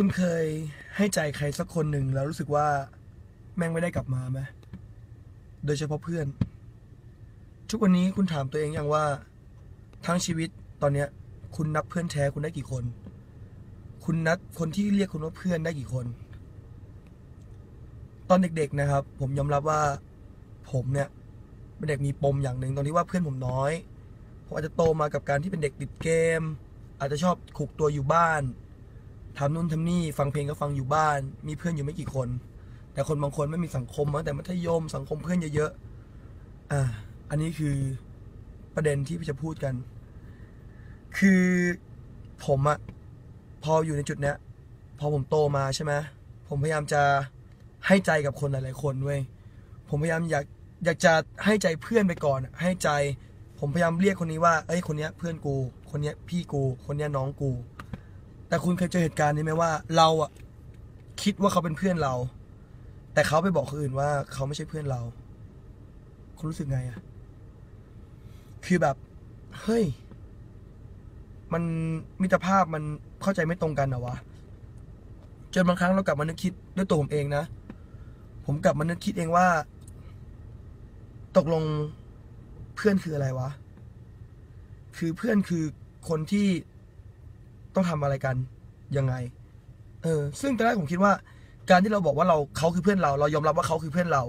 คุณเคยให้ใจใครสักคนหนึ่งแล้วรู้สึกว่าแม่งไม่ได้กลับมาไหมโดยเฉพาะเพื่อน ทุกวันนี้คุณถามตัวเองอยังว่า ทั้งชีวิตตอนเนี้ย คุณนับเพื่อนแท้คุณได้กี่คน คุณนับคนที่เรียกคุณว่าเพื่อนได้กี่คน ตอนเด็กๆนะครับ ผมยอมรับว่า ผมเนี่ยเป็นเด็กมีปมอย่างหนึ่งตรงที่ว่าเพื่อนผมน้อยผมอาจจะโตมากับการที่เป็นเด็กติดเกม อาจจะชอบขุกตัวอยู่บ้าน ทำนู่นทำนี่ฟังเพลงก็ฟังอยู่บ้าน มีเพื่อนอยู่ไม่กี่คน แต่คนบางคนไม่มีสังคมมาแต่มัธยมสังคมเพื่อนเยอะๆอ่าอันนี้คือประเด็นที่จะพูดกัน คือผมอะพออยู่ในจุดเนี้ยพอผมโตมาใช่ไหมผมพยายามจะให้ใจกับคนหลาย ๆ คนเว้ยผมพยายามอยากอยากจะให้ใจเพื่อนไปก่อนให้ใจ ผมพยายามเรียกคนนี้ว่า เอ้ยคนเนี้ยเพื่อนกู คนเนี้ยพี่กู คนเนี้ยน้องกู แต่คุณเคยเจอเหตุการณ์นี้ไหมว่า เราอะคิดว่าเขาเป็นเพื่อนเรา แต่เขาไปบอกคนอื่นว่าเขาไม่ใช่เพื่อนเรา คุณรู้สึกไงอะคือแบบ เฮ้ย มันมิตรภาพมันเข้าใจไม่ตรงกันเหรอวะจนบางครั้งเรากลับมานึกคิดด้วยตัวผมเองนะ ผมกลับมานึกคิดเองว่า ตกลงเพื่อนคืออะไรวะ คือเพื่อนคือคนที่ ต้องทำอะไรกันยังไง เออ ซึ่งตอนแรกผมคิดว่า การที่เราบอกว่าเราเขาคือเพื่อนเรา เรายอมรับว่าเขาคือเพื่อนเรา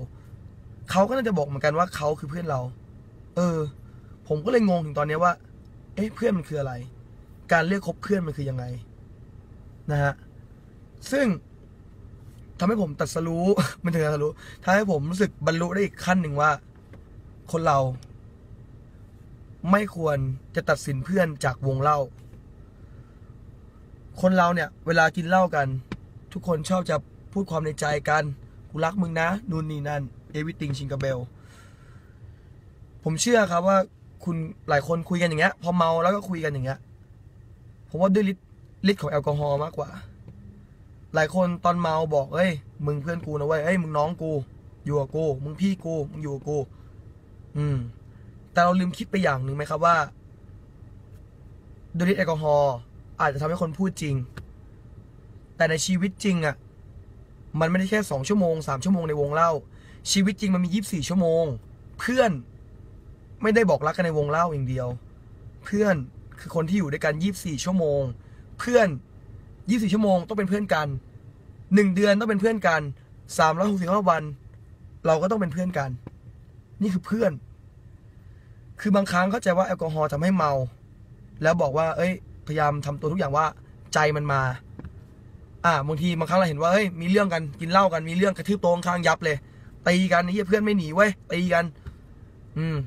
เขาก็น่าจะบอกเหมือนกันว่าเขาคือเพื่อนเรา เออ ผมก็เลยงงถึงตอนนี้ว่า เอ๊ะเพื่อนมันคืออะไร การเลือกคบเพื่อนมันคือยังไง นะฮะ ซึ่งทำให้ผมตัดสรู้มันถึงตัดสรู้ทำให้ผมรู้สึกบรรลุได้อีกขั้นหนึ่งว่า คนเรา ไม่ควรจะตัดสินเพื่อนจากวงเล่า คนเราเนี่ยเวลากินเหล้ากัน ทุกคนชอบจะพูดความในใจกัน กูรักมึงนะนู่นนี่นั่นเอวิติงชิงกาเบล ผมเชื่อครับว่าคุณหลายคนคุยกันอย่างเงี้ย พอเมาแล้วก็คุยกันอย่างเงี้ย ผมว่าด้วยฤทธิ์ฤทธิ์ของแอลกอฮอล์มากกว่า หลายคนตอนเมาบอกเอ้ย มึงเพื่อนกูนะเว้ยเอ้ยมึงน้องกู อยู่กับกู มึงพี่กู มึงอยู่กับกู อืม แต่เราลืมคิดไปอย่างหนึ่งไหมครับว่าด้วยฤทธิ์แอลกอฮอล์ อาจจะทำให้คนพูดจริง แต่ในชีวิตจริงอะ่ะ มันไม่ได้แค่สองชั่วโมงสามชั่วโมงในวงเล่า ชีวิตจริงมันมียี่สิบสี่ชั่วโมง เพื่อนไม่ได้บอกรักกันในวงเล่าอย่างเดียว เพื่อนคือคนที่อยู่ด้วยกันยี่บสี่ชั่วโมง เพื่อนยี่สี่ชั่วโมงต้องเป็นเพื่อนกันหนึ่งเดือนต้องเป็นเพื่อนกันสามร้อยหกสิบห้าวัน เราก็ต้องเป็นเพื่อนกัน นี่คือเพื่อน คือบางครั้งเข้าใจว่าแอลกอฮอล์ทำให้เมา แล้วบอกว่า เอ้ย พยายามทำตัวทุกอย่างว่าใจมันมา อ่าบางทีบางครั้งเราเห็นว่าเฮ้ยมีเรื่องกันกินเหล้ากันมีเรื่องกระทืบโต๊ะข้างยับเลยตีกันไอ้เหี้ยเพื่อนไม่หนีเว้ยตีกัน อืม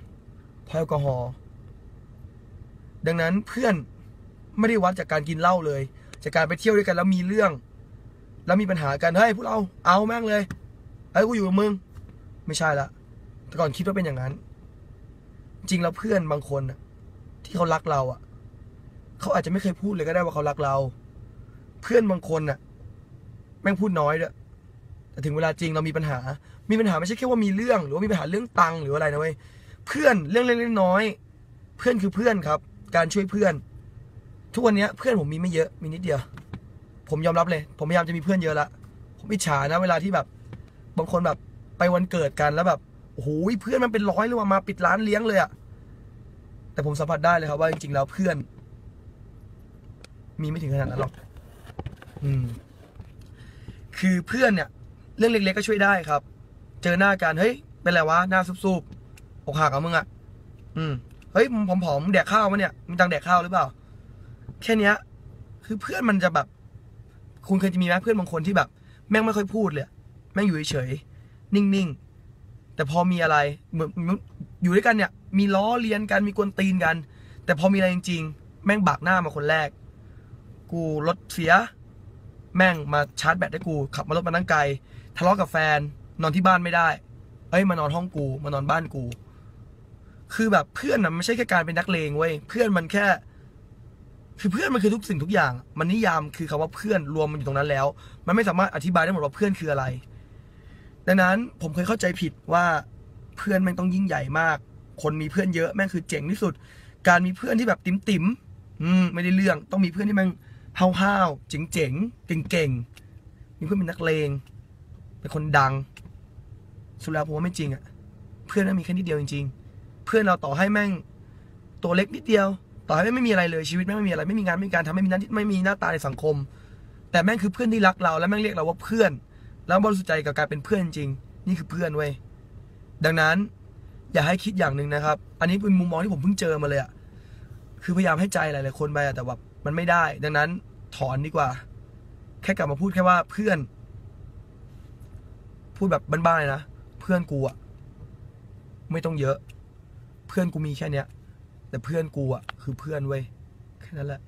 พราะแอลกอฮอล์ดังนั้นเพื่อนไม่ได้วัดจากการกินเหล้าเลย จากการไปเที่ยวด้วยกันแล้วมีเรื่อง แล้วมีปัญหากันเฮ้ยพวกเราเอาแม่งเลยเอ้ยกูอยู่กับมึง ไม่ใช่ละแต่ก่อนคิดว่าเป็นอย่างนั้น จริงแล้วเพื่อนบางคนที่เขารักเราอะ เขาอาจจะไม่เคยพูดเลยก็ได้ว่าเขารักเรา เพื่อนบางคนน่ะ แม่งพูดน้อยด้วยแต่ถึงเวลาจริงเรามีปัญหา มีปัญหาไม่ใช่แค่ว่ามีเรื่อง หรือว่ามีปัญหาเรื่องตังหรืออะไรนะเว้ยเพื่อนเรื่องเล็กๆน้อยเพื่อนคือเพื่อนครับ การช่วยเพื่อน ทุกวันนี้เพื่อนผมมีไม่เยอะมีนิดเดียว ผมยอมรับเลย ผมพยายามจะมีเพื่อนเยอะละผมอิจฉานะ เวลาที่แบบ บางคนแบบไปวันเกิดกันแล้วแบบโอ้โหเพื่อนมันเป็นร้อยเลยว่ะมาปิดร้านเลี้ยงเลยอะแต่ผมสัมผัสได้เลยครับว่าจริงๆแล้วเพื่อน มีไม่ถึงขนาดนั้นหรอก อืม คือเพื่อนเนี่ย เรื่องเล็กๆก็ช่วยได้ครับ เจอหน้ากันเฮ้ย เป็นไรวะ หน้าซุบๆอกหักเหรอมึงอะอืม เฮ้ยมึงผอมๆมึงแดกข้าวมะเนี่ยมึงตังแดกข้าวหรือเปล่า แค่เนี้ย คือเพื่อนมันจะแบบ คุณเคยจะมีไหมเพื่อนบางคนที่แบบ แม่งไม่ค่อยพูดเลย แม่งอยู่เฉยๆ นิ่งๆ แต่พอมีอะไร เหมือนอยู่ด้วยกันเนี่ย มีล้อเลียนกัน มีกวนตีนกัน แต่พอมีอะไรจริง ๆ แม่งบักหน้ามาคนแรก กูรถเสีย แม่งมาชาร์จแบตให้กู ขับมารถมานั่งไกลทะเลาะกับแฟนนอนที่บ้านไม่ได้ เอ้ยมานอนห้องกูมานอนบ้านกู คือแบบเพื่อนนะไม่ใช่แค่การเป็นนักเลงเว้ยเพื่อนมันแค่ คือเพื่อนมันคือทุกสิ่งทุกอย่าง มันนิยามคือคำว่าเพื่อนรวมมันอยู่ตรงนั้นแล้ว มันไม่สามารถอธิบายได้หมดว่าเพื่อนคืออะไร ดังนั้นผมเคยเข้าใจผิดว่าเพื่อนแม่งต้องยิ่งใหญ่มาก คนมีเพื่อนเยอะแม่งคือเจ๋งที่สุด การมีเพื่อนที่แบบติ๋มติ๋มอืมไม่ได้เรื่องต้องมีเพื่อนที่แม่ง ห้าวๆเจ๋งๆเก่งๆมีเพื่อนเป็นนักเลงเป็นคนดัง สุดแล้วผมว่าไม่จริงอะเพื่อนมันมีแค่นิดเดียวจริง ๆ เพื่อนเราต่อให้แม่งตัวเล็กนิดเดียว ต่อให้ไม่มีอะไรเลยชีวิตแม่งไม่มีอะไรไม่มีงานไม่มีการทำไม่มีหน้าไม่มีหน้าตาในสังคม แต่แม่งคือเพื่อนที่รักเราและแม่งเรียกเราว่าเพื่อน แล้วบริสุทธิ์ใจกับการเป็นเพื่อนจริง นี่คือเพื่อนเว้ยดังนั้นอย่าให้คิดอย่างหนึ่งนะครับ อันนี้เป็นมุมมองที่ผมเพิ่งเจอมาเลยอะคือพยายามให้ใจหลายๆคนไปอะแต่แบบ มันไม่ได้ ดังนั้นถอนดีกว่า แค่กลับมาพูดแค่ว่าเพื่อน พูดแบบบ้านๆเลยนะเพื่อนกูอะไม่ต้องเยอะ เพื่อนกูมีแค่เนี้ย แต่เพื่อนกูอะคือเพื่อนเว้ยแค่นั้นแหละ